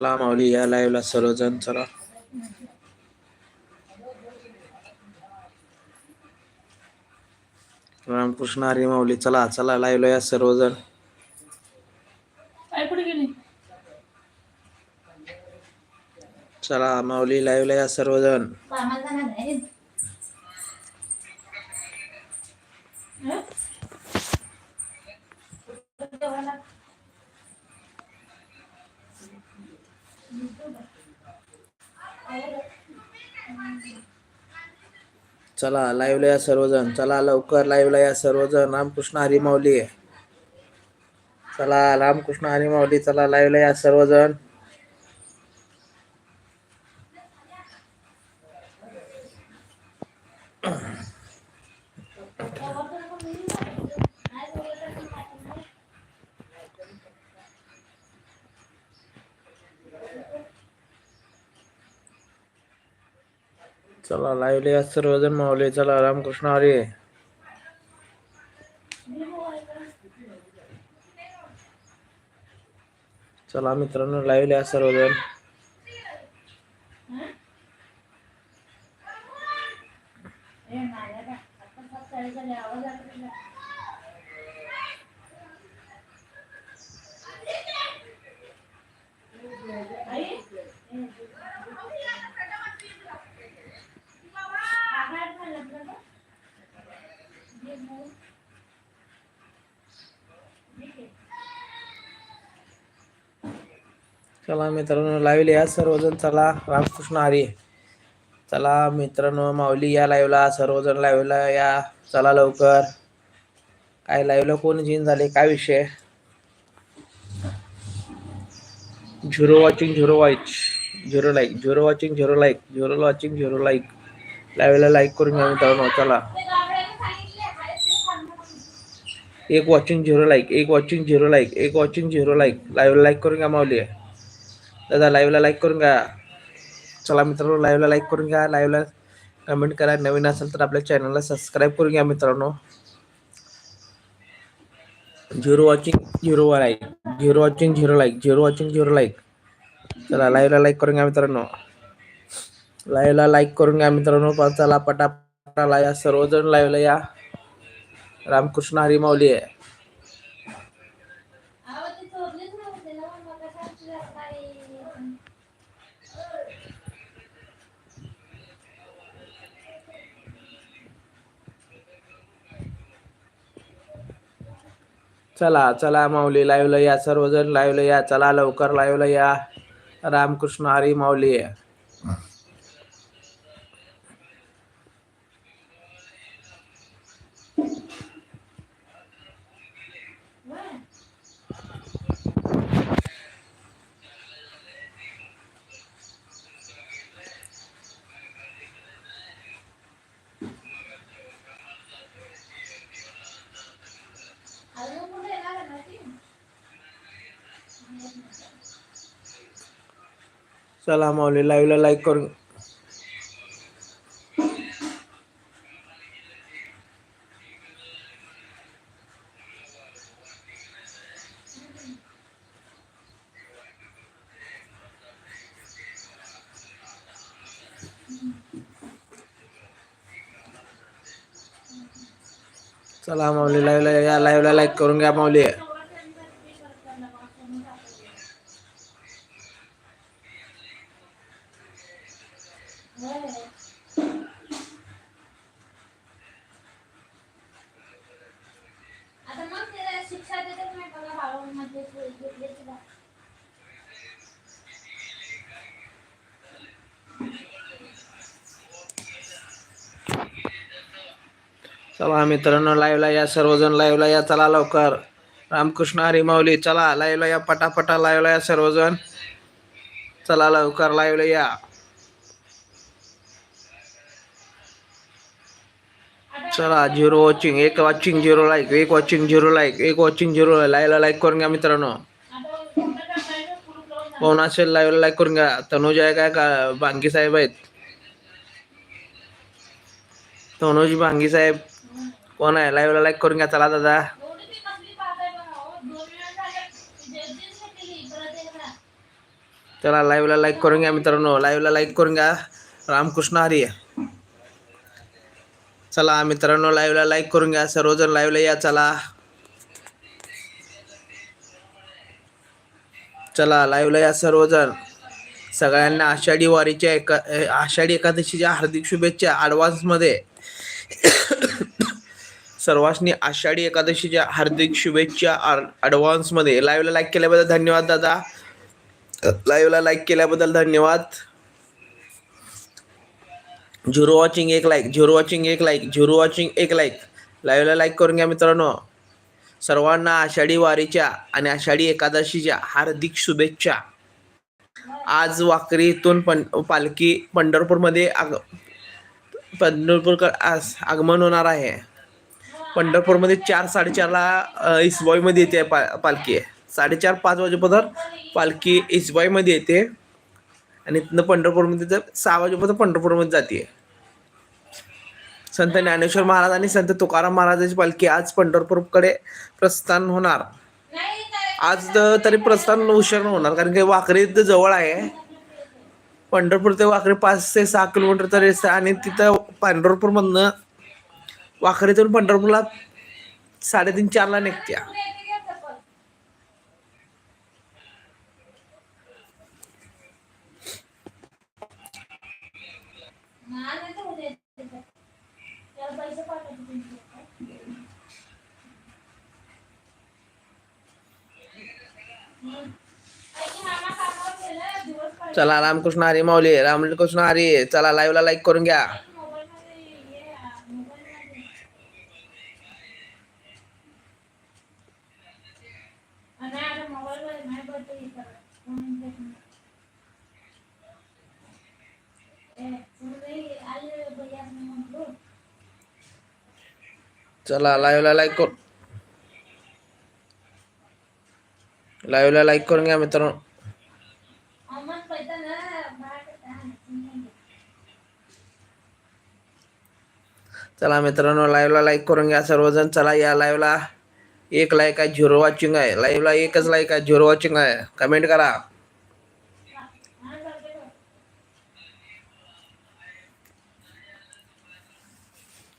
चला माऊली या लाईव्हला सर्वजण चला. रामकृष्ण हरी माऊली चला चला लाईव्हला या सर्वजण. चला माऊली लाईव्हला या सर्वजण. चला लाईव्हला या सर्वजण. चला लवकर लाईव्हला या सर्वजण. रामकृष्ण हरिमावली चला रामकृष्ण हरिमावली चला लाईव्हला या सर्वजण. चला लाईव्हला या सर्वजण माऊली. चला रामकृष्ण आरे चला मित्रांनो लाईव्हला या सर्वजण. Thank you आता. आता सात साडे झाले, आवाज आला तुझा. आई? काय खाल्लं तुला गं? जे मऊ. ठीक आहे. चला मित्रांनो लाईव्ह या सर्वजण. चला रामकृष्ण हरी चला मित्रांनो माऊली या लाईव्हला सर्वजण लाईव्हला या. चला लवकर. काय लाईव्हला कोण जिन झाले? काय विषय? Zero watching zero watch zero like zero watching zero like zero watching zero like लाईव्हला लाईक करून घ्या मित्रांनो चला. एक वॉचिंग झिरो लाईक एक वॉचिंग झिरो लाईक एक वॉचिंग झिरो लाईक लाईव्हला लाईक करून घ्या माऊली. दादा लाईव्हला लाईक करून घ्या. चला मित्रांनो लाईव्हला लाईक करून घ्या. लाईव्हला कमेंट करा. नवीन असेल तर आपल्या चॅनलला सबस्क्राईब करून घ्या मित्रांनो. Zero watching zero like zero watching zero like zero watching zero like चला लाईव्हला लाईक करून घ्या मित्रांनो. लाईव्हला लाईक करून घ्या मित्रांनो. चला पटापटा या सर्वजण लाईव्हला या. रामकृष्ण हरी माऊली आहे. चला चला माऊली लाईव्हला या. सर्वजण लाईव्हला या. चला लवकर लाईव्हला या. रामकृष्ण हरी माऊली आहे व्हय. अजून कुठे येणार आहे ना ती? चला माऊली लाईव्हला लाईक करून चला माऊली लाईव्हला या लाईव्हला लाईक करून घ्या माऊली चला मित्रांनो लाईव्हला या सर्वजण लाईव्हला या चला लवकर. रामकृष्ण हरी माऊली चला लाईव्हला या पटापटा लाईव्हला या सर्वजण. चला लवकर लाईव्हला या. चला झिरो वॉचिंग एक वॉचिंग झिरो लाईक एक वॉचिंग झिरो लाईक एक वॉचिंग झिरो लाईव्हला लाईक करून घ्या मित्रांनो. कोण असेल लाईव्हला लाईक करून घ्या? तनुज आहे काय का भांगी साहेब आहेत? तनुज भांगी साहेब कोण आहे? लाईव्ह लाईक करून घ्या. चला दादा. चला लाईव्हला लाईक करून घ्या मित्रांनो. लाईव्हला लाईक करून घ्या. रामकृष्ण हरी चला मित्रांनो लाईव्हला लाईक करून घ्या. सर्वजण लाईव्हला या. चला. चला लाईव्हला या सर्वजण. सगळ्यांना आषाढी वारीच्या एका आषाढी एकादशीच्या हार्दिक शुभेच्छा. ॲडव्हान्समध्ये सर्वांनी आषाढी एकादशीच्या हार्दिक शुभेच्छा ॲडव्हान्समध्ये लाईव्हला लाईक केल्याबद्दल धन्यवाद दादा. लाईव्हला लाईक केल्याबद्दल धन्यवाद. झिरो वॉचिंग एक लाईक झिरो वॉचिंग एक लाईक झिरो वॉचिंग एक लाईक लाईव्हला लाईक करून घ्या मित्रांनो. सर्वांना आषाढी वारीच्या आणि आषाढी एकादशीच्या हार्दिक शुभेच्छा. आज वाकरी इथून पण पालखी पंढरपूरमध्ये आग पंढरपूरकर आज आगमन होणार आहे. पंढरपूरमध्ये चार साडेचारला अ, इसबाईमध्ये येते पा पालखी साडेचार पाच वाजेपर्यंत पालखी इसबाईमध्ये येते. आणि तिथनं पंढरपूरमध्ये तर सहा वाजेपर्यंत पंढरपूरमध्ये जाते. संत ज्ञानेश्वर महाराज आणि संत तुकाराम महाराजांची पालखी आज पंढरपूरकडे प्रस्थान होणार. आज तरी प्रस्थान उशीर होणार कारण की वाकरी इथं जवळ आहे. पंढरपूर ते वाकरी पाच ते सहा किलोमीटर तरी आणि तिथं पंढरपूरमधनं वाखरेतून पंढरपूरला साडेतीन चारला निघत्या. चला रामकृष्ण हरी माऊली रामकृष्ण हरी चला लाईव्ह ला लाईक करून घ्या. चला लाईव्हला लाईक कर लाईव्हला लाईक करून घ्या मित्रांनो. चला मित्रांनो लाईव्हला लाईक करून घ्या सर्वजण. चला या लाईव्हला एक लाईक आहे झिरो वॉचिंग आहे. लाईव्हला एकच लाईक आहे झिरो वॉचिंग आहे. कमेंट करा.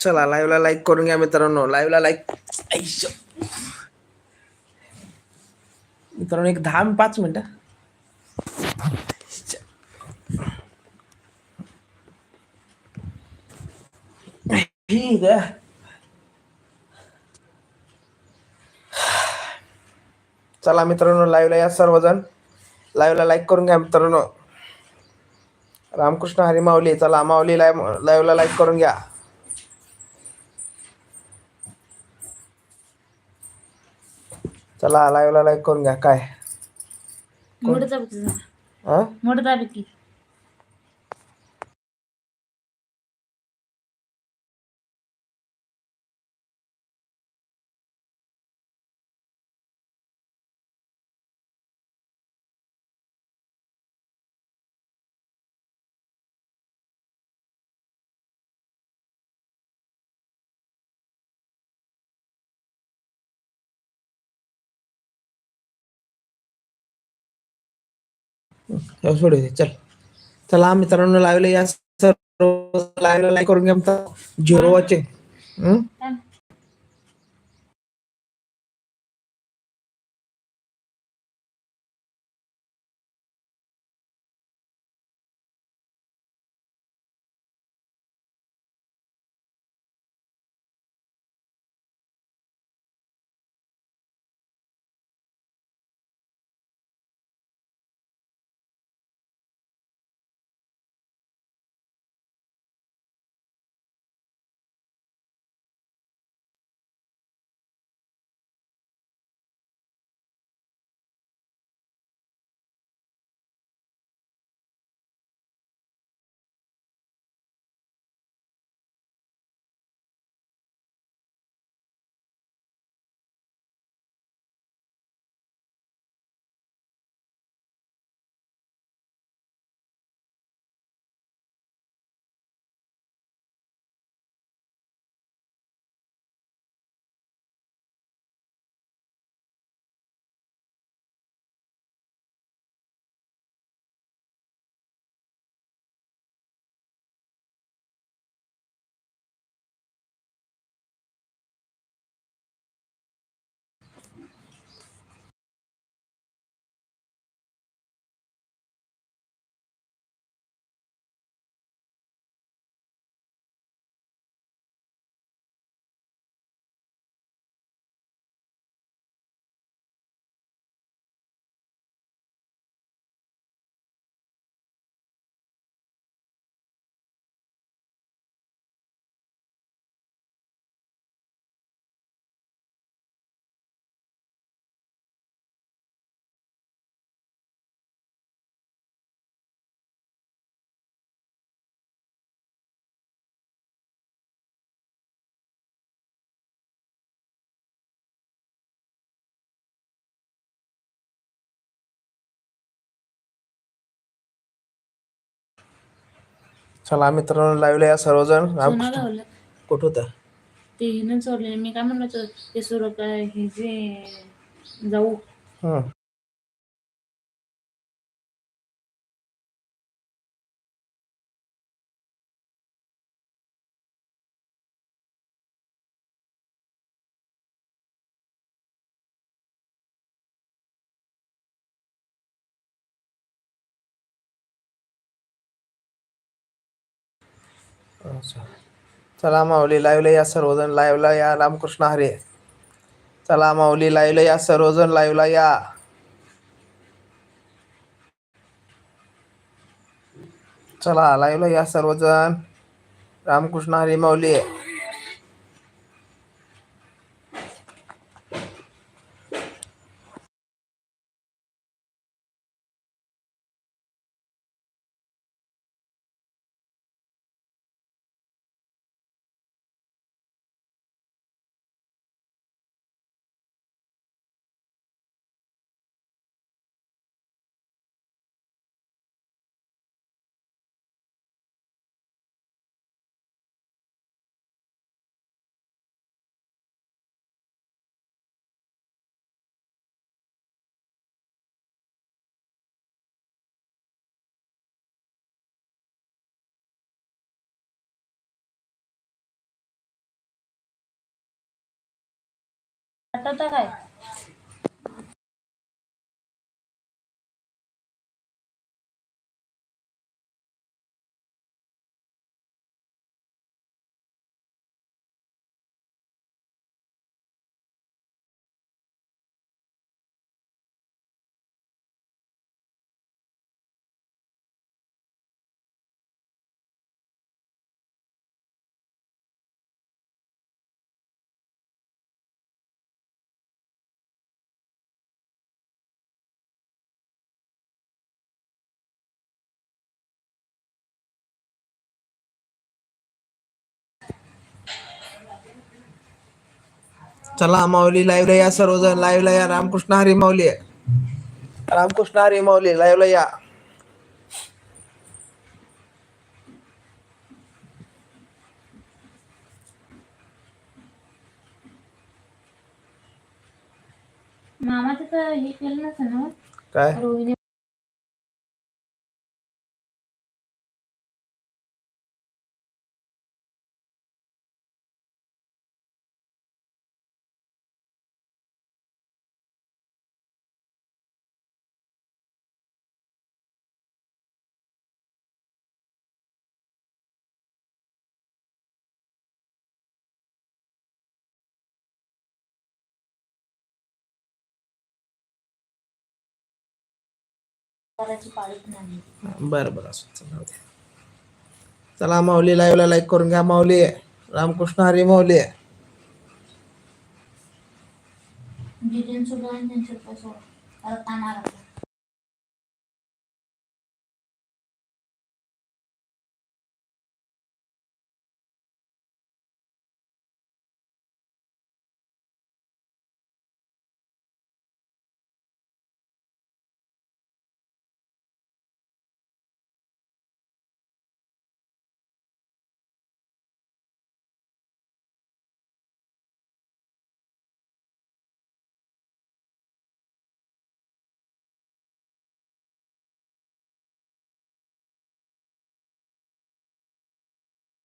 चला लाईव्हला लाईक करून घ्या मित्रांनो. लाईव्हला लाईक मित्रांनो एक दहा पाच मिनिटं. ठीक आहे चला मित्रांनो लाईव्हला या सर्वजण. लाईव्हला लाईक करून घ्या मित्रांनो. रामकृष्ण हरी माऊली चला माऊली लाईव्ह लाईव्हला लाईक करून घ्या. चला लाईव्हला लाईक करून घ्या. काय? मोठा हा? मोठा पैकी सोडू दे चल. चला मित्रांनो लाईव्हला या सर्व लाईव्हला लाईक करून घ्या झिरो वॉचिंग चला मित्रांनो लाईव्हला या सर्वजण. रामकृष्ण गावलं कुठं होतं? ते हिनं चोरले मी काय म्हणलं होतं ते सुरू काय हे जे जाऊ. हं. अच्छा. चला माऊली लाईव्हला या सर्वजण लाईव्हला या. रामकृष्ण हरे. चला माऊली लाईव्हला या सर्वजण लाईव्हला या. चला लाईव्हला या सर्वजण. रामकृष्ण हरी माऊली. आठवतं काय चला माऊली लाईव्हला या सर्वजण. लाईव्हला या. रामकृष्ण हरी माऊली रामकृष्ण हरी माऊली लाईव्हला या. मामा तिथं हे केलं नसेल ना? काय? रोहिणी बरं बरं असं चला माऊली लाईव्हला लाईक करून घ्या माऊली. रामकृष्ण हरी माऊली. जितेन